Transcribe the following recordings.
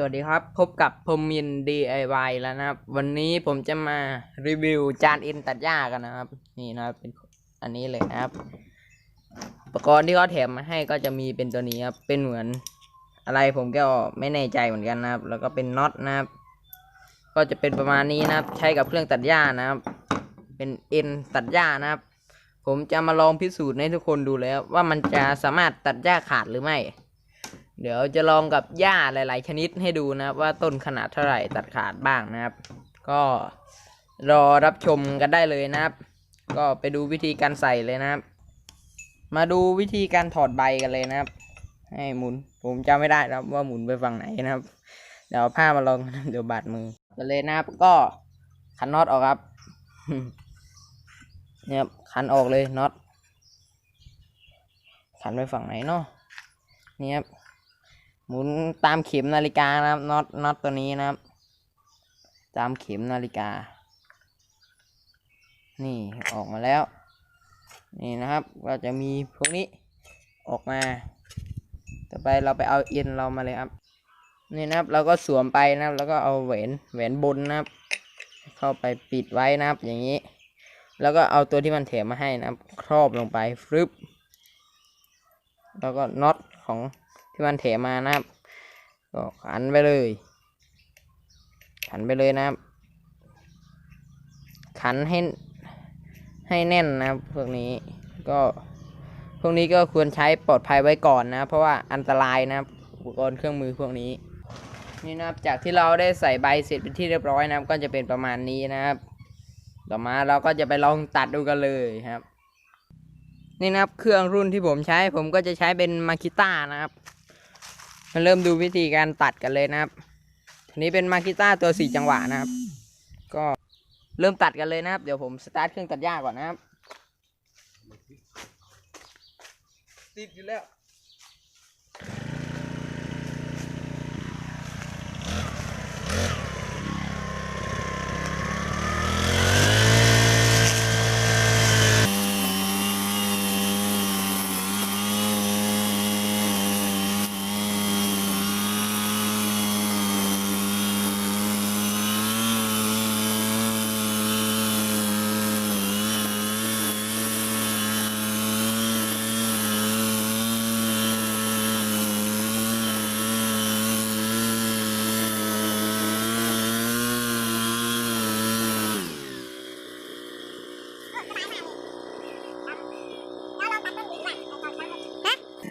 สวัสดีครับ พบกับพรมิน DIY แล้วนะครับ วันนี้ผมจะมารีวิวจานเอ็นตัดหญ้ากันนะครับ นี่นะครับเป็นอันนี้เลยนะครับ อุปกรณ์ที่เขาแถมมาให้ก็จะมีเป็นตัวนี้ครับ เป็นเหมือนอะไรผมก็ไม่แน่ใจเหมือนกันนะครับ แล้วก็เป็นน็อตนะครับ ก็จะเป็นประมาณนี้นะครับ ใช้กับเครื่องตัดหญ้านะครับ เป็นเอ็นตัดหญ้านะครับ ผมจะมาลองพิสูจน์ให้ทุกคนดูแล้วว่ามันจะสามารถตัดหญ้าขาดหรือไม่ เดี๋ยวจะลองกับหญ้าหลาย ๆ ชนิดให้ดูนะครับ ว่าต้นขนาดเท่าไหร่ตัดขาดบ้างนะครับ ก็รอรับชมกันได้เลยนะครับ ก็ไปดูวิธีการใส่เลยนะครับ มาดูวิธีการถอดใบกันเลยนะครับ ให้หมุนผมจำไม่ได้ครับว่าหมุนไปฝั่งไหนนะครับ เดี๋ยวผ้ามาลองเดี๋ยวบาดมือกันเลยนะครับ ก็ขันน็อตออกครับเนี่ยขันออกเลยน็อตขันไปฝั่งไหนเนาะเนี่ครับ หมุนตามเข็มนาฬิกานะครับน็อตน็อตตัวนี้นะครับ ตามเข็มนาฬิกา นี่ออกมาแล้ว นี่นะครับก็จะมีพวกนี้ออกมา ต่อไปเราไปเอาเอ็นเรามาเลยครับ นี่นะครับเราก็สวมไปนะครับ แล้วก็เอาแหวนแหวนบนนะครับ เข้าไปปิดไว้นะครับ อย่างนี้ แล้วก็เอาตัวที่มันแถมมาให้นะครับ ครอบลงไปฟึบแล้วก็น็อตของ ที่มันแถมมานะครับ ก็ขันไปเลย ขันไปเลยนะครับ ขันให้ให้แน่นนะครับพวกนี้ก็พวกนี้ก็ควรใช้ปลอดภัยไว้ก่อนนะ เพราะว่าอันตรายนะครับอุปกรณ์เครื่องมือพวกนี้นี่นะครับจากที่เราได้ใส่ใบเสร็จเป็นที่เรียบร้อยนะครับ ก็จะเป็นประมาณนี้นะครับ ต่อมาเราก็จะไปลองตัดดูกันเลยครับ นี่นะครับเครื่องรุ่นที่ผมใช้ผมก็จะใช้เป็นมาคิต้านะครับ มาเริ่มดูวิธีการตัดกันเลยนะครับทีนี้เป็นมาคิต้าตัวสี่จังหวะนะครับ ก็เริ่มตัดกันเลยนะครับ เดี๋ยวผมสตาร์ทเครื่องตัดหญ้าก่อนนะครับ ติดอยู่แล้ว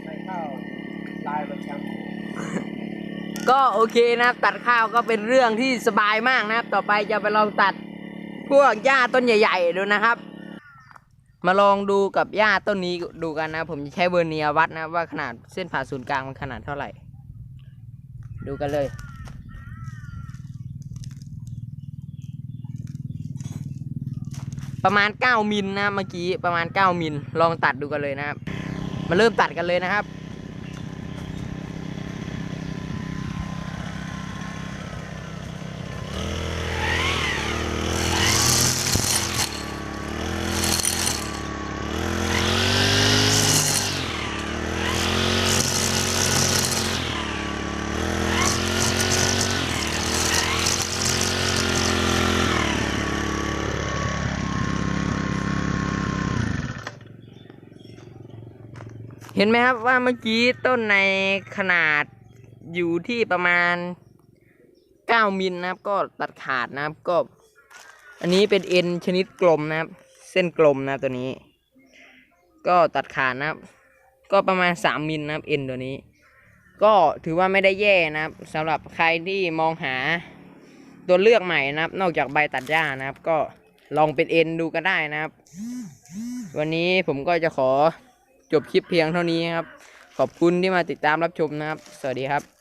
ไม่เข้า ลายประจก็โอเคนะครับตัดข้าวก็เป็นเรื่องที่สบายมากนะครับ ต่อไปจะไปลองตัดพวกหญ้าต้นใหญ่ๆดูนะครับ มาลองดูกับหญ้าต้นนี้ดูกันนะ ผมจะใช้เวอร์เนียวัดนะว่าขนาดเส้นผ่าศูนย์กลางมันขนาดเท่าไหร่ ดูกันเลยประมาณ 9 มิลนะเมื่อกี้ประมาณ 9 มิลลองตัดดูกันเลยนะครับ มาเริ่มตัดกันเลยนะครับ เห็นไหมครับว่าเมื่อกี้ต้นในขนาดอยู่ที่ประมาณ 9 มิลนะครับ ก็ตัดขาดนะครับก็ อันนี้เป็นเอ็นชนิดกลมนะครับ เส้นกลมนะตัวนี้ ก็ตัดขาดนะครับ ก็ประมาณ 3 มิลนะครับเอ็นตัวนี้ ก็ถือว่าไม่ได้แย่นะครับสำหรับใครที่มองหาตัวเลือกใหม่นะครับ นอกจากใบตัดหญ้านะครับ ก็ลองเป็นเอ็นดูก็ได้นะครับ วันนี้ผมก็จะขอ จบคลิปเพียงเท่านี้ครับ ขอบคุณที่มาติดตามรับชมนะครับ สวัสดีครับ